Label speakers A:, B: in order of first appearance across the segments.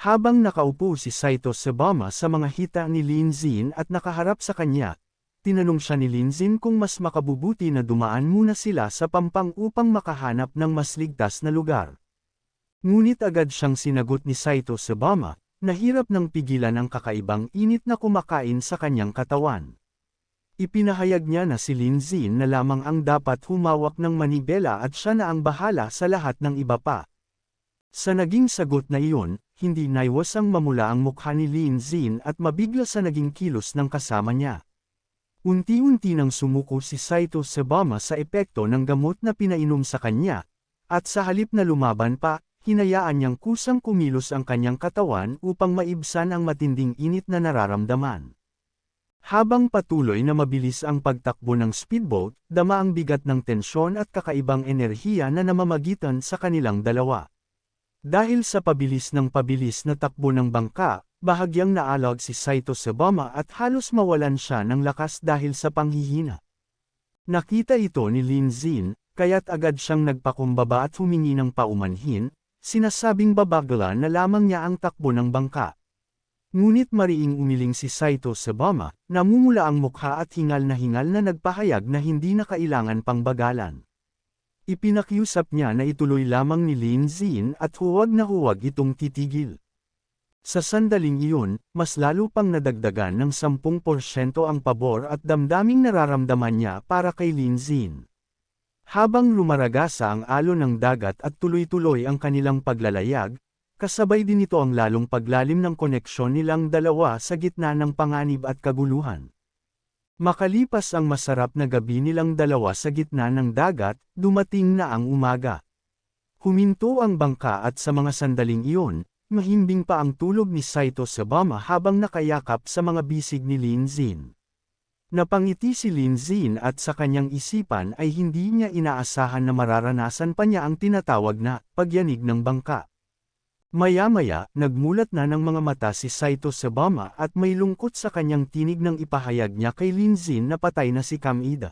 A: Habang nakaupo si Saito Sabama sa mga hita ni Lin Zin at nakaharap sa kanya, tinanong siya ni Lin Zin kung mas makabubuti na dumaan muna sila sa pampang upang makahanap ng mas ligtas na lugar. Ngunit agad siyang sinagot ni Saito Sabama, nahirap ng pigilan ang kakaibang init na kumakain sa kanyang katawan. Ipinahayag niya na si Lin Zin na lamang ang dapat humawak ng manibela at siya na ang bahala sa lahat ng iba pa. Sa naging sagot na iyon, hindi naiwasang mamula ang mukha ni Lin Zin at mabigla sa naging kilos ng kasama niya. Unti-unti nang sumuko si Saito Sabama sa epekto ng gamot na pinainom sa kanya, at sa halip na lumaban pa, hinayaan niyang kusang kumilos ang kanyang katawan upang maibsan ang matinding init na nararamdaman. Habang patuloy na mabilis ang pagtakbo ng speedboat, dama ang bigat ng tensyon at kakaibang enerhiya na namamagitan sa kanilang dalawa. Dahil sa pabilis ng pabilis na takbo ng bangka, bahagyang naalog si Saito Sabama at halos mawalan siya ng lakas dahil sa panghihina. Nakita ito ni Lin Zin, kaya't agad siyang nagpakumbaba at humingi ng paumanhin, sinasabing babagla na lamang niya ang takbo ng bangka. Ngunit mariing umiling si Saito Sabama, namumula ang mukha at hingal na hingal na nagpahayag na hindi na kailangan pang bagalan. Ipinakiusap niya na ituloy lamang ni Lin Zin at huwag na huwag itong titigil. Sa sandaling iyon, mas lalo pang nadagdagan ng 10% ang pabor at damdaming nararamdaman niya para kay Lin Zin. Habang lumaragasa ang alon ng dagat at tuloy-tuloy ang kanilang paglalayag, kasabay din ito ang lalong paglalim ng koneksyon nilang dalawa sa gitna ng panganib at kaguluhan. Makalipas ang masarap na gabi nilang dalawa sa gitna ng dagat, dumating na ang umaga. Huminto ang bangka at sa mga sandaling iyon, mahimbing pa ang tulog ni Saito Sabama habang nakayakap sa mga bisig ni Lin Zin. Napangiti si Lin Zin at sa kanyang isipan ay hindi niya inaasahan na mararanasan pa niya ang tinatawag na pagyanig ng bangka. Maya-maya, nagmulat na ng mga mata si Saito Sabama at may lungkot sa kanyang tinig nang ipahayag niya kay Lin Zin na patay na si Kamida.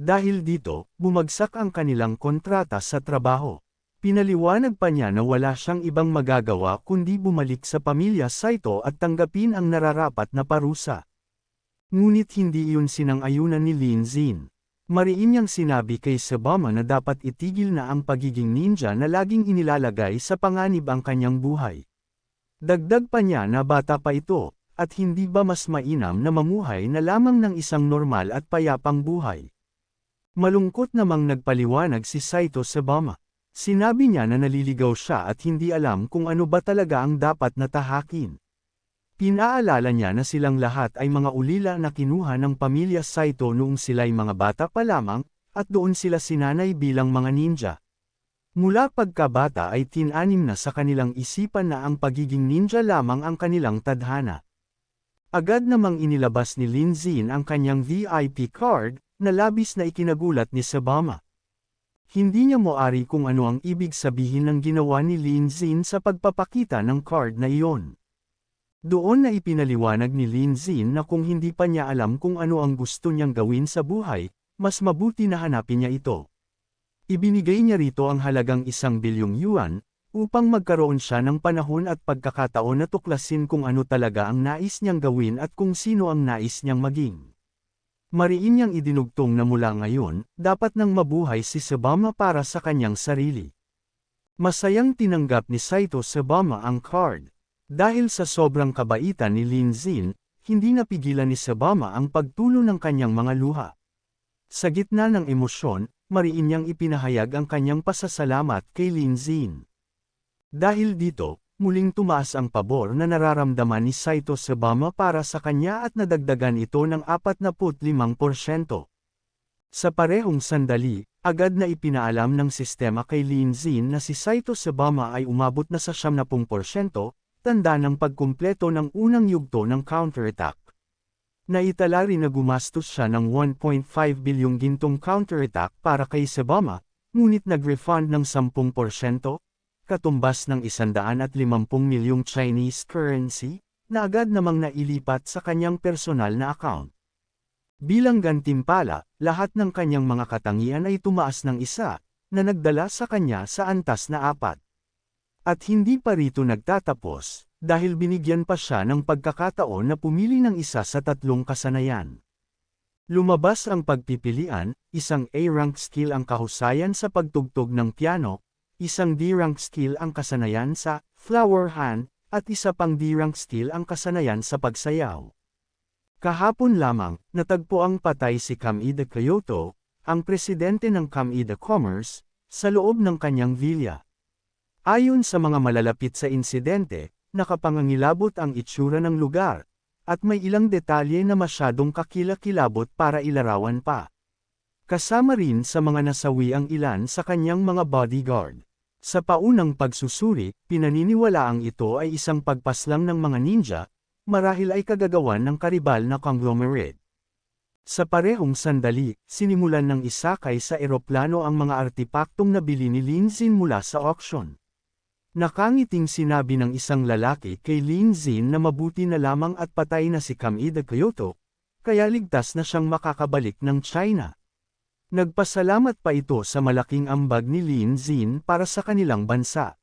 A: Dahil dito, bumagsak ang kanilang kontrata sa trabaho. Pinaliwanag pa niya na wala siyang ibang magagawa kundi bumalik sa pamilya Saito at tanggapin ang nararapat na parusa. Ngunit hindi iyon sinang-ayunan ni Lin Zin. Mariin niyang sinabi kay Sabama na dapat itigil na ang pagiging ninja na laging inilalagay sa panganib ang kanyang buhay. Dagdag pa niya na bata pa ito, at hindi ba mas mainam na mamuhay na lamang ng isang normal at payapang buhay. Malungkot namang nagpaliwanag si Saito Sabama. Sinabi niya na naliligaw siya at hindi alam kung ano ba talaga ang dapat na tahakin. Pinaalala niya na silang lahat ay mga ulila na kinuha ng pamilya Saito noong sila'y mga bata pa lamang, at doon sila sinanay bilang mga ninja. Mula pagkabata ay tinanim na sa kanilang isipan na ang pagiging ninja lamang ang kanilang tadhana. Agad namang inilabas ni Lin Zin ang kanyang VIP card, na labis na ikinagulat ni Sabama. Hindi niya moari kung ano ang ibig sabihin ng ginawa ni Lin Zin sa pagpapakita ng card na iyon. Doon na ipinaliwanag ni Lin Zin na kung hindi pa niya alam kung ano ang gusto niyang gawin sa buhay, mas mabuti na hanapin niya ito. Ibinigay niya rito ang halagang isang bilyong yuan, upang magkaroon siya ng panahon at pagkakataon na tuklasin kung ano talaga ang nais niyang gawin at kung sino ang nais niyang maging. Mariin niyang idinugtong na mula ngayon, dapat nang mabuhay si Sabama para sa kanyang sarili. Masayang tinanggap ni Saito Sabama ang card. Dahil sa sobrang kabaitan ni Lin Zin, hindi napigilan ni Sabama ang pagtulo ng kanyang mga luha. Sa gitna ng emosyon, mariin niyang ipinahayag ang kanyang pasasalamat kay Lin Zin. Dahil dito, muling tumaas ang pabor na nararamdaman ni Saito Sabama para sa kanya at nadagdagan ito ng 45%. Sa parehong sandali, agad na ipinaalam ng sistema kay Lin Zin na si Saito Sabama ay umabot na sa 70%, tanda ng pagkumpleto ng unang yugto ng counterattack. Naitala rin na gumastos siya ng 1.5 bilyong gintong counterattack para kay Sabama, ngunit nag-refund ng 10%, katumbas ng 150 milyong Chinese currency, na agad namang nailipat sa kanyang personal na account. Bilang gantimpala, lahat ng kanyang mga katangian ay tumaas ng isa, na nagdala sa kanya sa antas na apat. At hindi pa rito nagtatapos, dahil binigyan pa siya ng pagkakataon na pumili ng isa sa tatlong kasanayan. Lumabas ang pagpipilian, isang A-rank skill ang kahusayan sa pagtugtog ng piano, isang D-rank skill ang kasanayan sa flower hand, at isa pang D-rank skill ang kasanayan sa pagsayaw. Kahapon lamang, natagpo ang patay si Kamida Kyoto, ang presidente ng Kamida Commerce, sa loob ng kanyang villa. Ayon sa mga malalapit sa insidente, nakapangangilabot ang itsura ng lugar, at may ilang detalye na masyadong kakilakilabot para ilarawan pa. Kasama rin sa mga nasawi ang ilan sa kanyang mga bodyguard. Sa paunang pagsusuri, pinaniniwala ang ito ay isang pagpaslang ng mga ninja, marahil ay kagagawan ng karibal na conglomerate. Sa parehong sandali, sinimulan ng isakay sa eroplano ang mga artipaktong nabili ni Lin Zin mula sa auction. Nakangiting sinabi ng isang lalaki kay Lin Zin na mabuti na lamang at patay na si Kamida Kyoto, kaya ligtas na siyang makakabalik ng China. Nagpasalamat pa ito sa malaking ambag ni Lin Zin para sa kanilang bansa.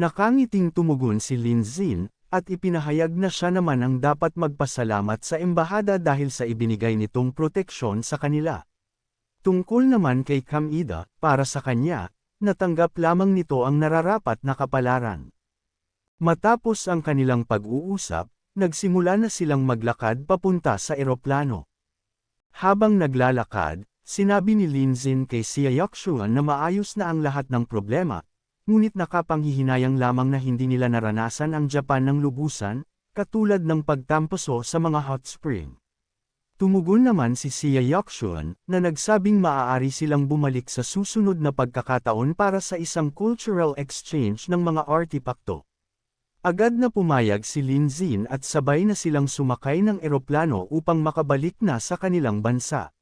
A: Nakangiting tumugon si Lin Zin, at ipinahayag na siya naman ang dapat magpasalamat sa embahada dahil sa ibinigay nitong proteksyon sa kanila. Tungkol naman kay Kamida, para sa kanya, natanggap lamang nito ang nararapat na kapalaran. Matapos ang kanilang pag-uusap, nagsimula na silang maglakad papunta sa eroplano. Habang naglalakad, sinabi ni Linzin kay Sia Yakshuan na maayos na ang lahat ng problema, ngunit nakapanghihinayang lamang na hindi nila naranasan ang Japan ng lubusan, katulad ng pagtamposo sa mga hot spring. Tumugon naman si Sia Yakshuan, na nagsabing maaari silang bumalik sa susunod na pagkakataon para sa isang cultural exchange ng mga artipakto. Agad na pumayag si Lin Zin at sabay na silang sumakay ng eroplano upang makabalik na sa kanilang bansa.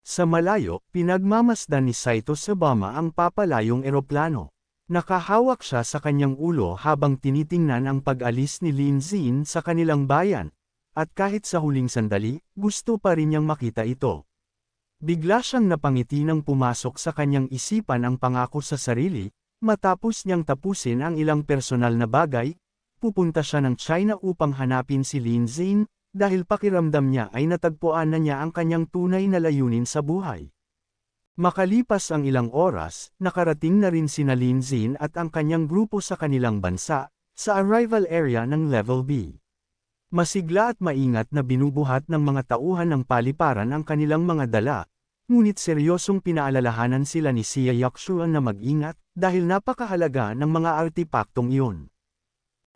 A: Sa malayo, pinagmamasdan ni Saito Sabama ang papalayong eroplano. Nakahawak siya sa kanyang ulo habang tinitingnan ang pag-alis ni Lin Zin sa kanilang bayan, at kahit sa huling sandali, gusto pa rin niyang makita ito. Bigla siyang napangiti nang pumasok sa kanyang isipan ang pangako sa sarili, matapos niyang tapusin ang ilang personal na bagay, pupunta siya ng China upang hanapin si Lin Zin, dahil pakiramdam niya ay natagpuan na niya ang kanyang tunay na layunin sa buhay. Makalipas ang ilang oras, nakarating na rin si Lin Zin at ang kanyang grupo sa kanilang bansa, sa arrival area ng Level B. Masigla at maingat na binubuhat ng mga tauhan ng paliparan ang kanilang mga dala, ngunit seryosong pinaalalahanan sila ni Sia Yakshuan na mag-ingat, dahil napakahalaga ng mga artipaktong iyon.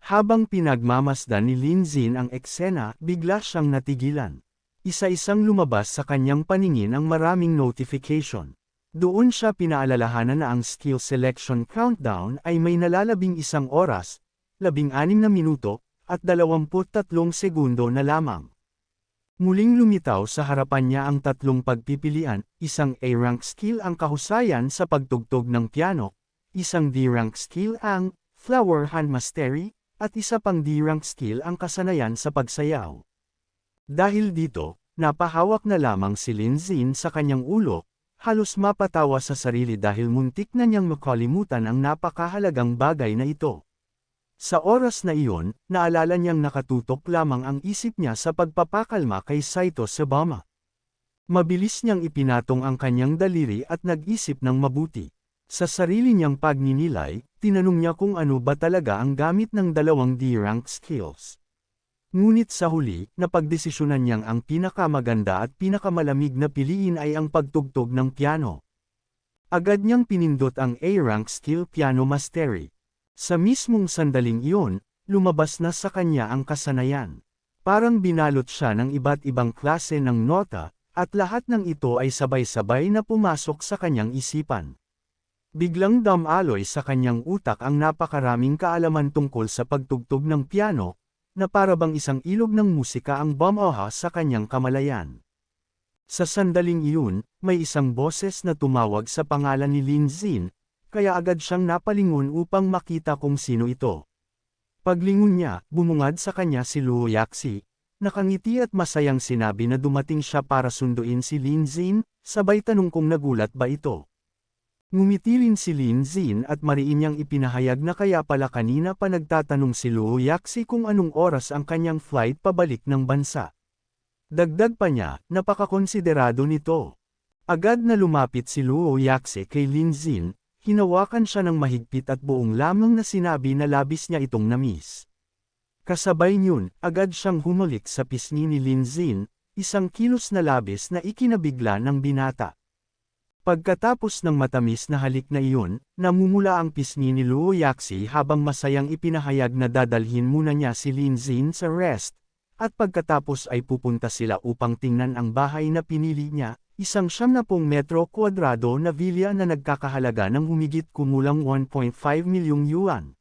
A: Habang pinagmamasdan ni Lin Zin ang eksena, bigla siyang natigilan. Isa-isang lumabas sa kanyang paningin ang maraming notification. Doon siya pinaalalahanan na ang skill selection countdown ay may nalalabing isang oras, labing anim na minuto, at 23 segundo na lamang. Muling lumitaw sa harapan niya ang tatlong pagpipilian, isang A-rank skill ang kahusayan sa pagtugtog ng piano, isang D-rank skill ang flower hand mastery, at isa pang D-rank skill ang kasanayan sa pagsayaw. Dahil dito, napahawak na lamang si Linzin sa kanyang ulo, halos mapatawa sa sarili dahil muntik na niyang makalimutan ang napakahalagang bagay na ito. Sa oras na iyon, naalala niyang nakatutok lamang ang isip niya sa pagpapakalma kay Saito Sabama. Mabilis niyang ipinatong ang kanyang daliri at nag-isip ng mabuti. Sa sarili niyang pagninilay, tinanong niya kung ano ba talaga ang gamit ng dalawang D-rank skills. Ngunit sa huli, napagdesisyonan niyang ang pinakamaganda at pinakamalamig na piliin ay ang pagtugtog ng piano. Agad niyang pinindot ang A-rank skill piano mastery. Sa mismong sandaling iyon, lumabas na sa kanya ang kasanayan. Parang binalot siya ng iba't ibang klase ng nota, at lahat ng ito ay sabay-sabay na pumasok sa kanyang isipan. Biglang damaloy sa kanyang utak ang napakaraming kaalaman tungkol sa pagtugtog ng piano, na parabang isang ilog ng musika ang bumoha sa kanyang kamalayan. Sa sandaling iyon, may isang boses na tumawag sa pangalan ni Lin Zin, kaya agad siyang napalingon upang makita kung sino ito. Paglingon niya, bumungad sa kanya si Luo Yaxi, nakangiti at masayang sinabi na dumating siya para sunduin si Lin Zin, sabay tanong kung nagulat ba ito. Ngumiti rin si Lin Zin at mariin niyang ipinahayag na kaya pala kanina pa nagtatanong si Luo Yaxi kung anong oras ang kanyang flight pabalik ng bansa. Dagdag pa niya, napakakonsiderado nito. Agad na lumapit si Luo Yaxi kay Lin Zin, hinawakan siya ng mahigpit at buong lamang na sinabi na labis niya itong namis. Kasabay niyon, agad siyang humalik sa pisngi ni Lin Zin, isang kilos na labis na ikinabigla ng binata. Pagkatapos ng matamis na halik na iyon, namumula ang pisngi ni Luo Yaxi habang masayang ipinahayag na dadalhin muna niya si Lin Zin sa rest, at pagkatapos ay pupunta sila upang tingnan ang bahay na pinili niya, isang siyam na pong metro kwadrado na villa na nagkakahalaga ng humigit kumulang 1.5 milyong yuan.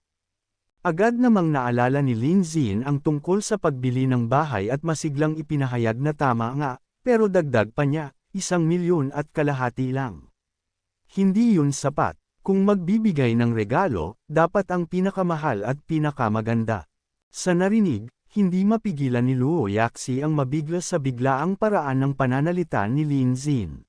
A: Agad namang naalala ni Lin Zin ang tungkol sa pagbili ng bahay at masiglang ipinahayag na tama nga, pero dagdag pa niya, isang milyon at kalahati lang. Hindi yun sapat. Kung magbibigay ng regalo, dapat ang pinakamahal at pinakamaganda. Sa narinig, hindi mapigilan ni Luo Yaxi ang mabigla sa biglaang paraan ng pananalita ni Lin Zin.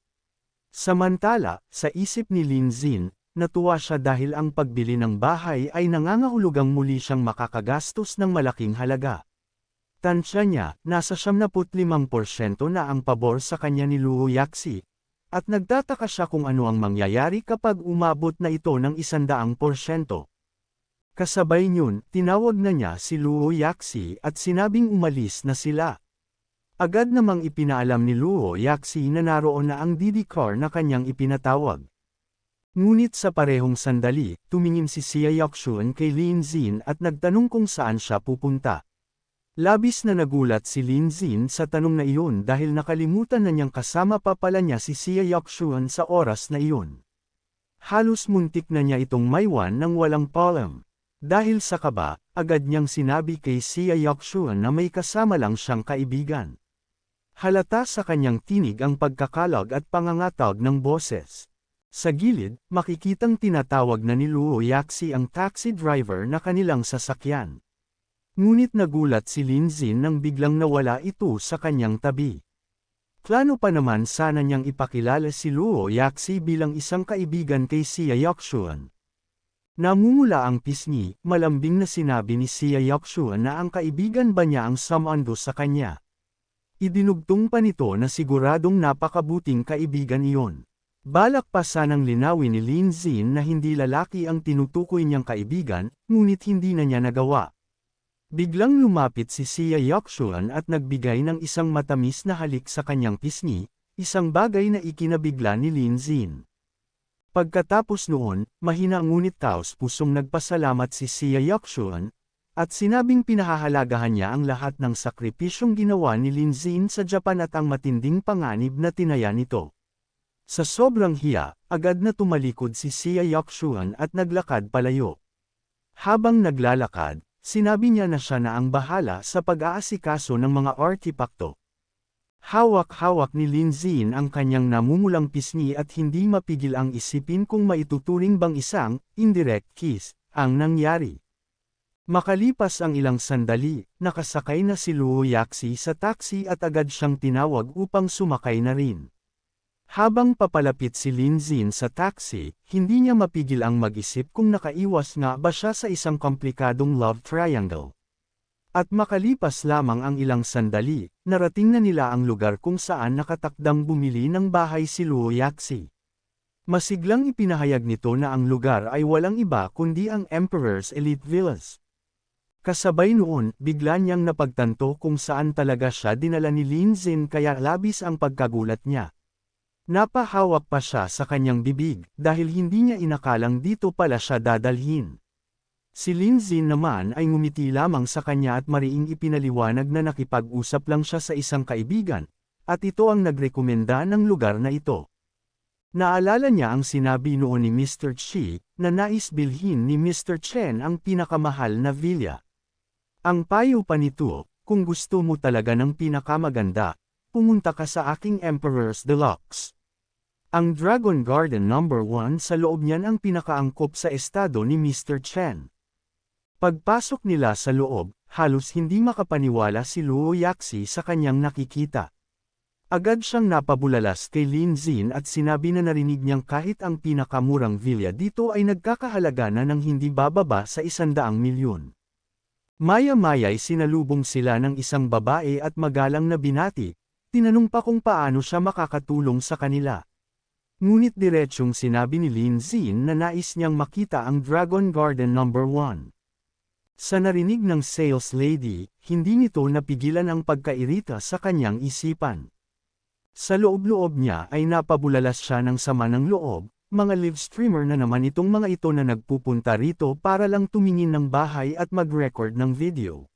A: Samantala, sa isip ni Lin Zin, natuwa siya dahil ang pagbili ng bahay ay nangangahulugang muli siyang makakagastos ng malaking halaga. Tansya niya, nasa 75% na ang pabor sa kanya ni Luo Yaxi, at nagtataka siya kung ano ang mangyayari kapag umabot na ito ng 100%. Kasabay niyon, tinawag na niya si Luo Yaxi at sinabing umalis na sila. Agad namang ipinaalam ni Luo Yaxi na naroon na ang DD car na kanyang ipinatawag. Ngunit sa parehong sandali, tumingin si Xia Yakshun kay Lin Zin at nagtanong kung saan siya pupunta. Labis na nagulat si Lin Zin sa tanong na iyon dahil nakalimutan na niyang kasama pa pala niya si Xia Yakshuan sa oras na iyon. Halos muntik na niya itong maywan ng walang palam. Dahil sa kaba, agad niyang sinabi kay Xia Yakshuan na may kasama lang siyang kaibigan. Halata sa kanyang tinig ang pagkakalag at pangangatag ng boses. Sa gilid, makikitang tinatawag na ni Luo Yaxi ang taxi driver na kanilang sasakyan. Ngunit nagulat si Lin Zin nang biglang nawala ito sa kanyang tabi. Plano pa naman sana niyang ipakilala si Luo Yaxi bilang isang kaibigan kay Xia Yakshuan. Namumula ang pisngi, malambing na sinabi ni Xia Yakshuan na ang kaibigan ba niya ang samando sa kanya. Idinugtong pa nito na siguradong napakabuting kaibigan iyon. Balak pa sanang linawin ni Lin Zin na hindi lalaki ang tinutukoy niyang kaibigan, ngunit hindi na niya nagawa. Biglang lumapit si Xia Yakshuan at nagbigay ng isang matamis na halik sa kanyang pisngi, isang bagay na ikinabigla ni Lin Zin. Pagkatapos noon, mahina ngunit taos pusong nagpasalamat si Xia Yakshuan, at sinabing pinahahalagahan niya ang lahat ng sakripisyong ginawa ni Lin Zin sa Japan at ang matinding panganib na tinaya nito. Sa sobrang hiya, agad na tumalikod si Xia Yakshuan at naglakad palayo. Habang naglalakad, Sinabi niya na siya na ang bahala sa pag-aasikaso ng mga artipakto. Hawak-hawak ni Lin Zin ang kanyang namumulang pisngi at hindi mapigil ang isipin kung maituturing bang isang, indirect kiss, ang nangyari. Makalipas ang ilang sandali, nakasakay na si Luo Yaxi sa taxi at agad siyang tinawag upang sumakay na rin. Habang papalapit si Lin Zin sa taxi, hindi niya mapigil ang mag-isip kung nakaiwas nga ba siya sa isang komplikadong love triangle. At makalipas lamang ang ilang sandali, narating na nila ang lugar kung saan nakatakdang bumili ng bahay si Luo Yaxi. Masiglang ipinahayag nito na ang lugar ay walang iba kundi ang Emperor's Elite Villas. Kasabay noon, bigla niyang napagtanto kung saan talaga siya dinala ni Lin Zin kaya labis ang pagkagulat niya. Napahawak pa siya sa kanyang bibig, dahil hindi niya inakalang dito pala siya dadalhin. Si Lindsay naman ay ngumiti lamang sa kanya at mariing ipinaliwanag na nakipag-usap lang siya sa isang kaibigan, at ito ang nagrekomenda ng lugar na ito. Naalala niya ang sinabi noon ni Mr. Chi, na nais bilhin ni Mr. Chen ang pinakamahal na villa. Ang payo pa nito, kung gusto mo talaga ng pinakamaganda, pumunta ka sa aking Emperor's Deluxe. Ang Dragon Garden No. 1 sa loob niyan ang pinakaangkop sa estado ni Mr. Chen. Pagpasok nila sa loob, halos hindi makapaniwala si Luo Yaxi sa kanyang nakikita. Agad siyang napabulalas kay Lin Zin at sinabi na narinig niyang kahit ang pinakamurang villa dito ay nagkakahalaga na ng hindi bababa sa isandaang milyon. Maya-maya'y sinalubong sila ng isang babae at magalang na binati, tinanong pa kung paano siya makakatulong sa kanila. Ngunit diretsyong sinabi ni Lin Zin na nais niyang makita ang Dragon Garden No. 1. Sa narinig ng sales lady, hindi nito napigilan ang pagkairita sa kanyang isipan. Sa loob-loob niya ay napabulalas siya ng sama ng loob, mga live streamer na naman itong mga ito na nagpupunta rito para lang tumingin ng bahay at mag-record ng video.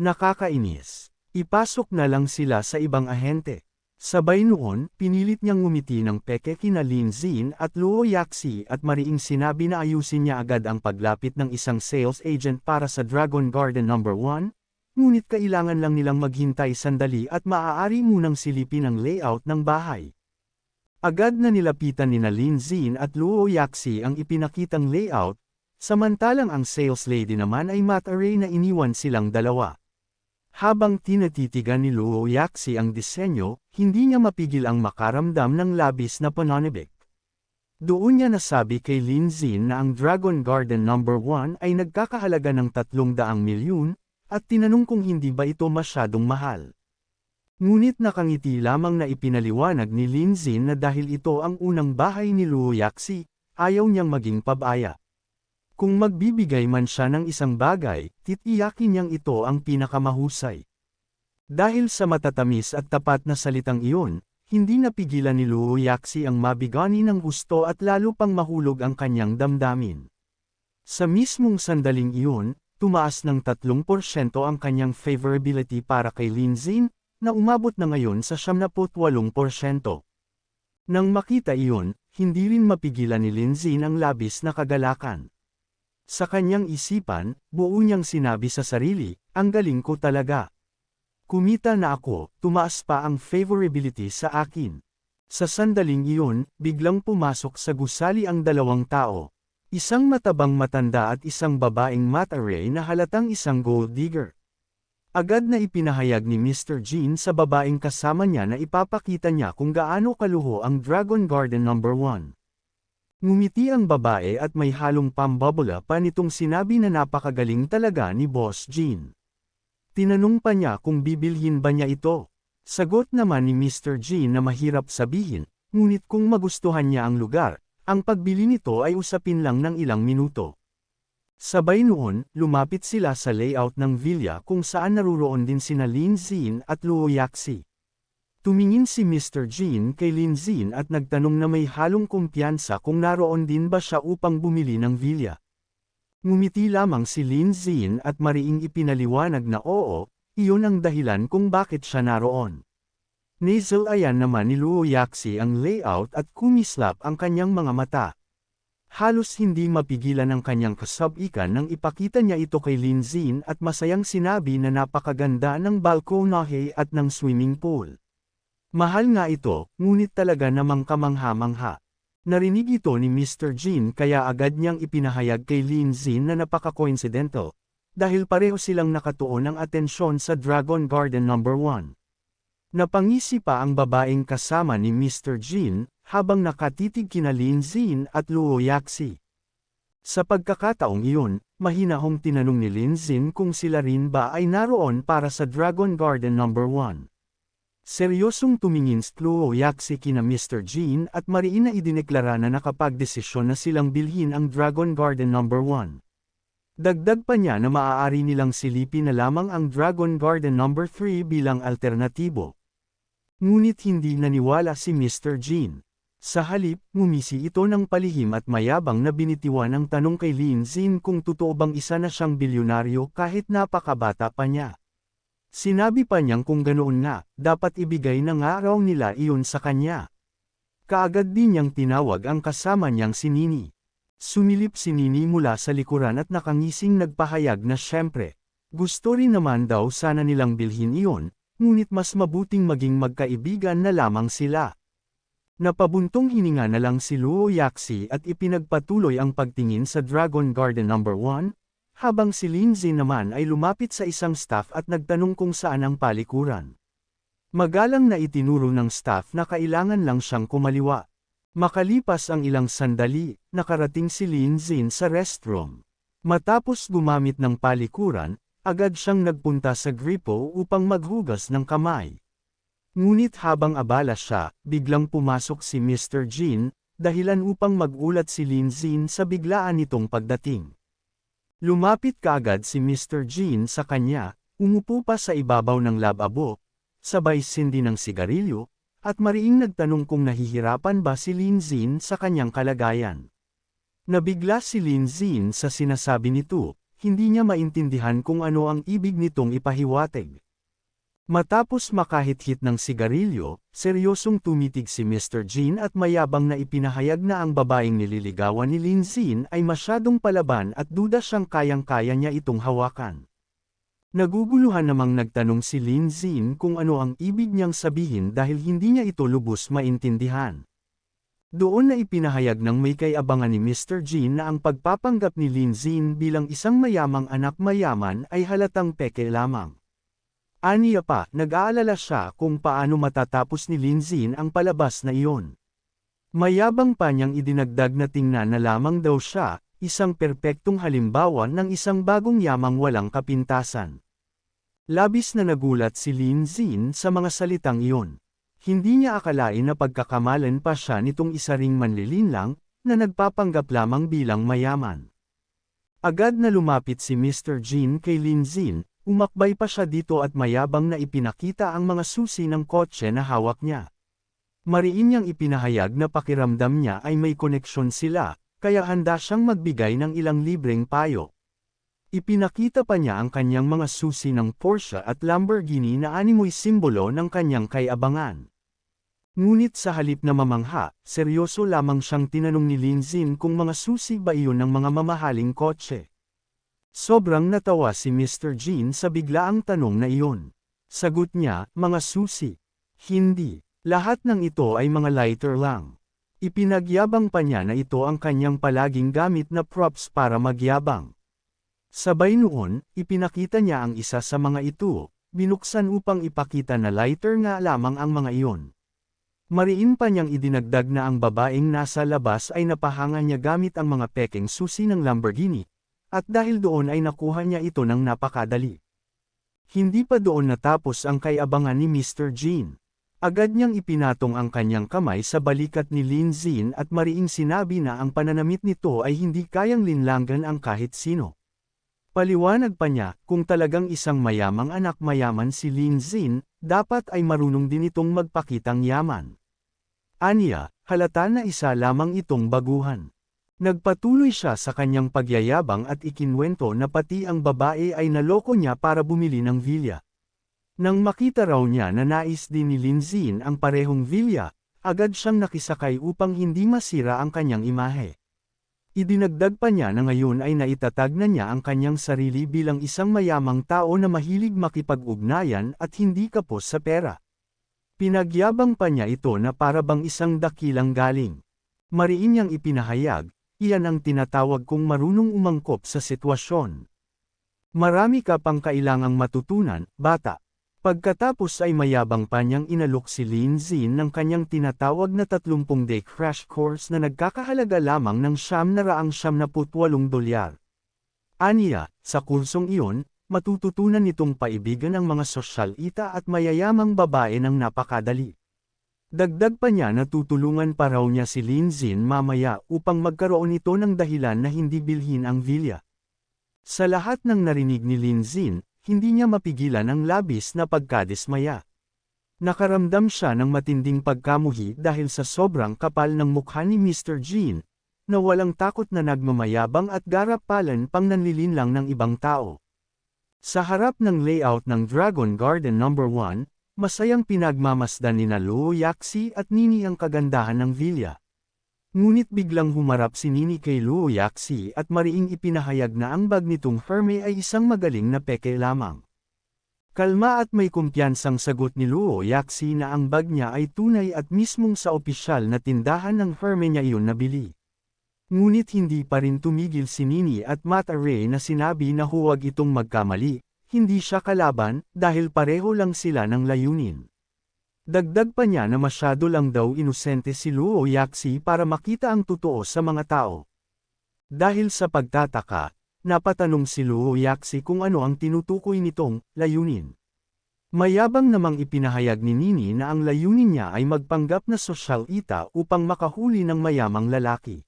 A: Nakakainis. Ipasok na lang sila sa ibang ahente. Sabay noon, pinilit niyang ngumiti ng peke kina Lin Zin at Luo Yaxi at mariing sinabi na ayusin niya agad ang paglapit ng isang sales agent para sa Dragon Garden No. 1, ngunit kailangan lang nilang maghintay sandali at maaari munang silipin ang layout ng bahay. Agad na nilapitan ni Lin Zin at Luo Yaxi ang ipinakitang layout, samantalang ang sales lady naman ay mat array na iniwan silang dalawa. Habang tinatitigan ni Luo Yaxi ang disenyo, hindi niya mapigil ang makaramdam ng labis na pananibik. Doon niya nasabi kay Lin Zin na ang Dragon Garden No. 1 ay nagkakahalaga ng 300 milyon, at tinanong kung hindi ba ito masyadong mahal. Ngunit nakangiti lamang na ipinaliwanag ni Lin Zin na dahil ito ang unang bahay ni Luo Yaxi, ayaw niyang maging pabaya. Kung magbibigay man siya ng isang bagay, titiyakin niyang ito ang pinakamahusay. Dahil sa matatamis at tapat na salitang iyon, hindi napigilan ni Luo Yaxi ang mabigani ng gusto at lalo pang mahulog ang kanyang damdamin. Sa mismong sandaling iyon, tumaas ng 3% ang kanyang favorability para kay Lin Zin, na umabot na ngayon sa 78%. Nang makita iyon, hindi rin mapigilan ni Linzin ang labis na kagalakan. Sa kanyang isipan, buo niyang sinabi sa sarili, ang galing ko talaga. Kumita na ako, tumaas pa ang favorability sa akin. Sa sandaling iyon, biglang pumasok sa gusali ang dalawang tao. Isang matabang matanda at isang babaeng mataray na halatang isang gold digger. Agad na ipinahayag ni Mr. Jean sa babaeng kasama niya na ipapakita niya kung gaano kaluho ang Dragon Garden No. 1. Ngumiti ang babae at may halong pambabula pa nitong sinabi na napakagaling talaga ni Boss Jean. Tinanong pa niya kung bibilhin ba niya ito. Sagot naman ni Mr. Jean na mahirap sabihin, ngunit kung magustuhan niya ang lugar, ang pagbili nito ay usapin lang ng ilang minuto. Sabay noon, lumapit sila sa layout ng villa kung saan naruroon din sina Lin Zin at Luo Yaxi. Tumingin si Mr. Jin kay Lin Zin at nagtanong na may halong kumpiyansa kung naroon din ba siya upang bumili ng villa. Ngumiti lamang si Lin Zin at mariing ipinaliwanag na oo, iyon ang dahilan kung bakit siya naroon. Nasal ayan naman ni Luo Yaxi ang layout at kumislap ang kanyang mga mata. Halos hindi mapigilan ang kanyang kasabikan nang ipakita niya ito kay Lin Zin at masayang sinabi na napakaganda ng balkonahe at ng swimming pool. Mahal nga ito, ngunit talaga namang kamangha-mangha. Narinig ito ni Mr. Jin kaya agad niyang ipinahayag kay Lin Zin na napaka-coincidental, dahil pareho silang nakatuon ng atensyon sa Dragon Garden No. 1. Napangisi pa ang babaeng kasama ni Mr. Jin, habang nakatitig kina Lin Zin at Luo Yaxi. Sa pagkakataong iyon, mahinahong tinanong ni Lin Zin kung sila rin ba ay naroon para sa Dragon Garden No. 1. Seryosong tumingin si Luo Yaxi kina Mr. Jean at mariin na idineklara na nakapagdesisyon na silang bilhin ang Dragon Garden No. 1. Dagdag pa niya na maaari nilang silipin na lamang ang Dragon Garden No. 3 bilang alternatibo. Ngunit hindi naniwala si Mr. Jean. Sa halip, ngumisi ito ng palihim at mayabang na binitiwan ang tanong kay Lin Zin kung totoo bang isa na siyang bilyonaryo kahit napakabata pa niya. Sinabi pa niyang kung ganoon nga, dapat ibigay na nga raw nila iyon sa kanya. Kaagad din niyang tinawag ang kasama niyang si Nini. Sumilip si Nini mula sa likuran at nakangising nagpahayag na syempre. Gusto rin naman daw sana nilang bilhin iyon, ngunit mas mabuting maging magkaibigan na lamang sila. Napabuntong hininga na lang si Luo Yaxi at ipinagpatuloy ang pagtingin sa Dragon Garden No. 1, habang si Lindsay naman ay lumapit sa isang staff at nagtanong kung saan ang palikuran. Magalang na itinuro ng staff na kailangan lang siyang kumaliwa. Makalipas ang ilang sandali, nakarating si Lin Zin sa restroom. Matapos gumamit ng palikuran, agad siyang nagpunta sa gripo upang maghugas ng kamay. Ngunit habang abala siya, biglang pumasok si Mr. Jin, dahilan upang magulat si Lin Zin sa biglaan nitong pagdating. Lumapit kaagad si Mr. Jin sa kanya, umupo pa sa ibabaw ng lababo, sabay sindi ng sigarilyo, at mariing nagtanong kung nahihirapan ba si Lin Zin sa kanyang kalagayan. Nabigla si Lin Zin sa sinasabi nito, hindi niya maintindihan kung ano ang ibig nitong ipahiwatig. Matapos makahit-hit ng sigarilyo, seryosong tumitig si Mr. Jean at mayabang na ipinahayag na ang babaeng nililigawan ni Lin Zin ay masyadong palaban at duda siyang kayang-kaya niya itong hawakan. Naguguluhan namang nagtanong si Lin Zin kung ano ang ibig niyang sabihin dahil hindi niya ito lubos maintindihan. Doon na ipinahayag ng may kayabangan ni Mr. Jean na ang pagpapanggap ni Lin Zin bilang isang mayamang anak mayaman ay halatang peke lamang. Aniya pa, nag-aalala siya kung paano matatapos ni Lin Zin ang palabas na iyon. Mayabang pa niyang idinagdag na tingnan na lamang daw siya, isang perpektong halimbawa ng isang bagong yamang walang kapintasan. Labis na nagulat si Lin Zin sa mga salitang iyon. Hindi niya akalain na pagkakamalan pa siya nitong isa ring manlilinlang, na nagpapanggap lamang bilang mayaman. Agad na lumapit si Mr. Jean kay Lin Zin, umakbay pa siya dito at mayabang na ipinakita ang mga susi ng kotse na hawak niya. Mariin niyang ipinahayag na pakiramdam niya ay may koneksyon sila, kaya handa siyang magbigay ng ilang libreng payo. Ipinakita pa niya ang kanyang mga susi ng Porsche at Lamborghini na animoy simbolo ng kanyang kayabangan. Ngunit sa halip na mamangha, seryoso lamang siyang tinanong ni Lin Zin kung mga susi ba iyon ng mga mamahaling kotse. Sobrang natawa si Mr. Jean sa biglaang tanong na iyon. Sagot niya, mga susi. Hindi. Lahat ng ito ay mga lighter lang. Ipinagyabang pa niya na ito ang kanyang palaging gamit na props para magyabang. Sabay noon, ipinakita niya ang isa sa mga ito, binuksan upang ipakita na lighter nga lamang ang mga iyon. Mariin pa niyang idinagdag na ang babaeng nasa labas ay napahanga niya gamit ang mga peking susi ng Lamborghini, at dahil doon ay nakuha niya ito ng napakadali. Hindi pa doon natapos ang kayabangan ni Mr. Jean. Agad niyang ipinatong ang kanyang kamay sa balikat ni Lin Zin at mariing sinabi na ang pananamit nito ay hindi kayang linlangan ang kahit sino. Paliwanag pa niya, kung talagang isang mayamang anak mayaman si Lin Zin, dapat ay marunong din itong magpakitang yaman. Anya, halata na isa lamang itong baguhan. Nagpatuloy siya sa kanyang pagyayabang at ikinwento na pati ang babae ay naloko niya para bumili ng vilya. Nang makita raw niya na nais din ni Linzin ang parehong vilya, agad siyang nakisakay upang hindi masira ang kanyang imahe. Idinagdag pa niya na ngayon ay naitatag na niya ang kanyang sarili bilang isang mayamang tao na mahilig makipag-ugnayan at hindi kapos sa pera. Pinagyabang pa niya ito na para bang isang dakilang galing. Mariin niyang ipinahayag, iyan ang tinatawag kong marunong umangkop sa sitwasyon. Marami ka pang kailangang matutunan, bata. Pagkatapos ay mayabang pa niyang inalok si Lin Zin ng kanyang tinatawag na 30-day crash course na nagkakahalaga lamang ng siyam na raang siyam na putwalong dolyar. Aniya, sa kursong iyon, matututunan nitong paibigan ang mga sosyal ita at mayayamang babae ng napakadali. Dagdag pa niya na tutulungan pa raw niya si Lin Zin mamaya upang magkaroon ito ng dahilan na hindi bilhin ang vilya. Sa lahat ng narinig ni Lin Zin, hindi niya mapigilan ang labis na pagkadismaya. Nakaramdam siya ng matinding pagkamuhi dahil sa sobrang kapal ng mukha ni Mr. Jean, na walang takot na nagmamayabang at garapalan pang nanlilinlang ng ibang tao. Sa harap ng layout ng Dragon Garden No. 1, masayang pinagmamasdan ni Luo Yaxi at Nini ang kagandahan ng villa. Ngunit biglang humarap si Nini kay Luo Yaxi at mariing ipinahayag na ang bag nitong Herme ay isang magaling na peke lamang. Kalma at may kumpiyansang sagot ni Luo Yaxi na ang bag niya ay tunay at mismong sa opisyal na tindahan ng Herme niya iyon nabili. Ngunit hindi pa rin tumigil si Nini at Mata Ray na sinabi na huwag itong magkamali, hindi siya kalaban, dahil pareho lang sila ng layunin. Dagdag pa niya na masyado lang daw inosente si Luo Yaxi para makita ang totoo sa mga tao. Dahil sa pagtataka, napatanong si Luo Yaxi kung ano ang tinutukoy nitong layunin. Mayabang namang ipinahayag ni Nini na ang layunin niya ay magpanggap na sosyal ita upang makahuli ng mayamang lalaki.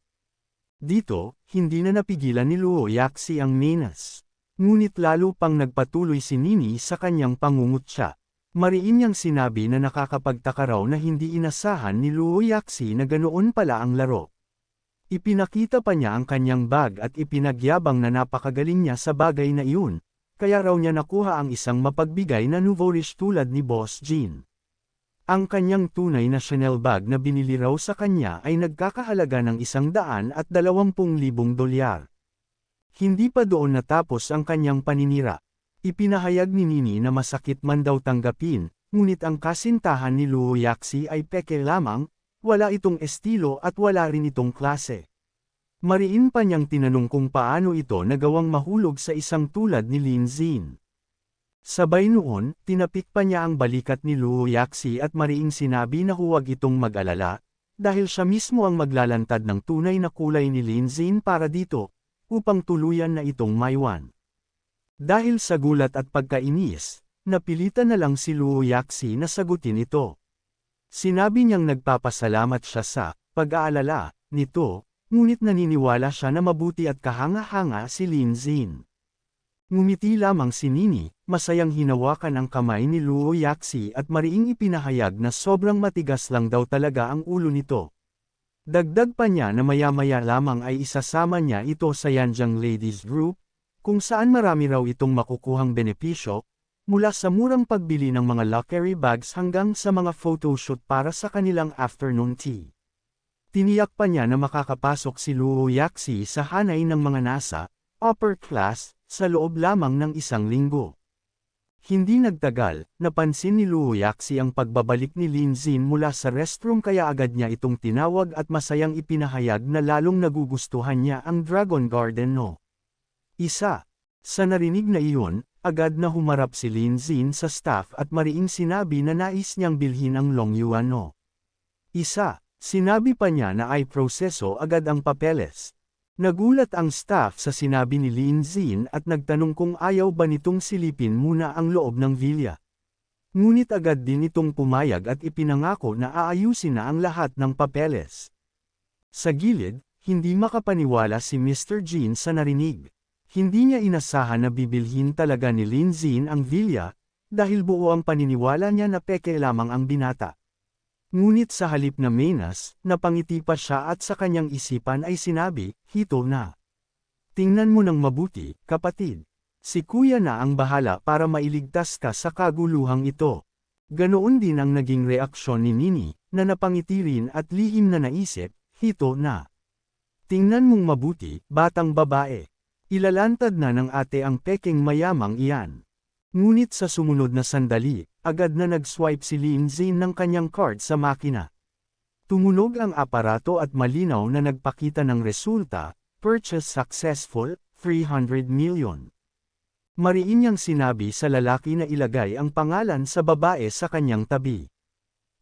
A: Dito, hindi na napigilan ni Luo Yaxi ang menas. Ngunit lalo pang nagpatuloy si Nini sa kanyang pangungutya. Mariin niyang sinabi na nakakapagtaka raw na hindi inasahan ni Luo Yaxi na ganoon pala ang laro. Ipinakita pa niya ang kanyang bag at ipinagyabang na napakagaling niya sa bagay na iyon, kaya raw niya nakuha ang isang mapagbigay na nouvelish tulad ni Boss Jean. Ang kanyang tunay na Chanel bag na binili raw sa kanya ay nagkakahalaga ng isang daan at dalawampung libong dolyar. Hindi pa doon natapos ang kanyang paninira. Ipinahayag ni Nini na masakit man daw tanggapin, ngunit ang kasintahan ni Luo Yaxi ay peke lamang, wala itong estilo at wala rin itong klase. Mariin pa niyang tinanong kung paano ito nagawang mahulog sa isang tulad ni Lin Zin. Sabay noon, tinapik pa niya ang balikat ni Luo Yaxi at mariing sinabi na huwag itong mag-alala, dahil siya mismo ang maglalantad ng tunay na kulay ni Lin Zin para dito, upang tuluyan na itong maiwan. Dahil sa gulat at pagkainis, napilitan na lang si Luo Yaxi na sagutin ito. Sinabi niyang nagpapasalamat siya sa pag-aalala nito, ngunit naniniwala siya na mabuti at kahanga-hanga si Lin Zin. Ngumiti lamang si Nini, masayang hinawakan ang kamay ni Luo Yaxi at mariing ipinahayag na sobrang matigas lang daw talaga ang ulo nito. Dagdag pa niya na maya-maya lamang ay isasama niya ito sa Yanjiang Ladies Group, kung saan marami raw itong makukuhang benepisyo, mula sa murang pagbili ng mga luxury bags hanggang sa mga photoshoot para sa kanilang afternoon tea. Tiniyak pa niya na makakapasok si Luo Yaxi sa hanay ng mga nasa, upper class, sa loob lamang ng isang linggo. Hindi nagtagal, napansin ni Luo Yaxi ang pagbabalik ni Lin Zin mula sa restroom kaya agad niya itong tinawag at masayang ipinahayag na lalong nagugustuhan niya ang Dragon Garden no. Isa. Sa narinig na iyon, agad na humarap si Lin Zin sa staff at mariing sinabi na nais niyang bilhin ang Long Yuan no. Isa. Sinabi pa niya na ay proseso agad ang papeles. Nagulat ang staff sa sinabi ni Lin Zin at nagtanong kung ayaw ba nitong silipin muna ang loob ng villa. Ngunit agad din itong pumayag at ipinangako na aayusin na ang lahat ng papeles. Sa gilid, hindi makapaniwala si Mr. Jean sa narinig. Hindi niya inasahan na bibilhin talaga ni Lin Zin ang villa, dahil buo ang paniniwala niya na peke lamang ang binata. Ngunit sa halip na menas, napangiti pa siya at sa kanyang isipan ay sinabi, hito na. Tingnan mo ng mabuti, kapatid. Si kuya na ang bahala para mailigtas ka sa kaguluhang ito. Ganoon din ang naging reaksyon ni Nini, na napangiti rin at lihim na naisip, hito na. Tingnan mong mabuti, batang babae. Ilalantad na ng ate ang peking mayamang iyan. Ngunit sa sumunod na sandali, agad na nag-swipe si Lin Zin ng kanyang card sa makina. Tumunog ang aparato at malinaw na nagpakita ng resulta, purchase successful, 300 million. Mariin niyang sinabi sa lalaki na ilagay ang pangalan sa babae sa kanyang tabi.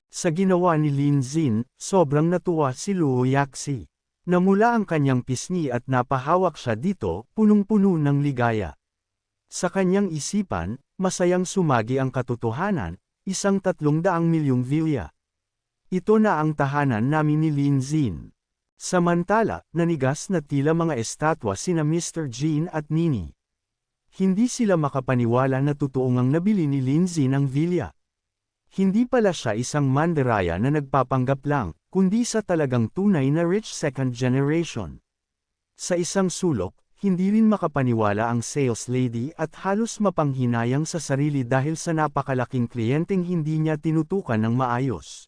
A: Sa ginawa ni Lin Zin, sobrang natuwa si Luo Yaxi. Namula ang kanyang pisngi at napahawak siya dito, punong-puno ng ligaya. Sa kanyang isipan, masayang sumagi ang katotohanan, isang tatlong daang milyong villa. Ito na ang tahanan namin ni Lin Zin. Samantala, nanigas na tila mga estatwa sina Mr. Jean at Nini. Hindi sila makapaniwala na totoo ngang nabili ni Lin Zin ang villa. Hindi pala siya isang mandaraya na nagpapanggap lang, kundi sa talagang tunay na rich second generation. Sa isang sulok, hindi rin makapaniwala ang sales lady at halos mapanghinayang sa sarili dahil sa napakalaking kliyenteng hindi niya tinutukan ng maayos.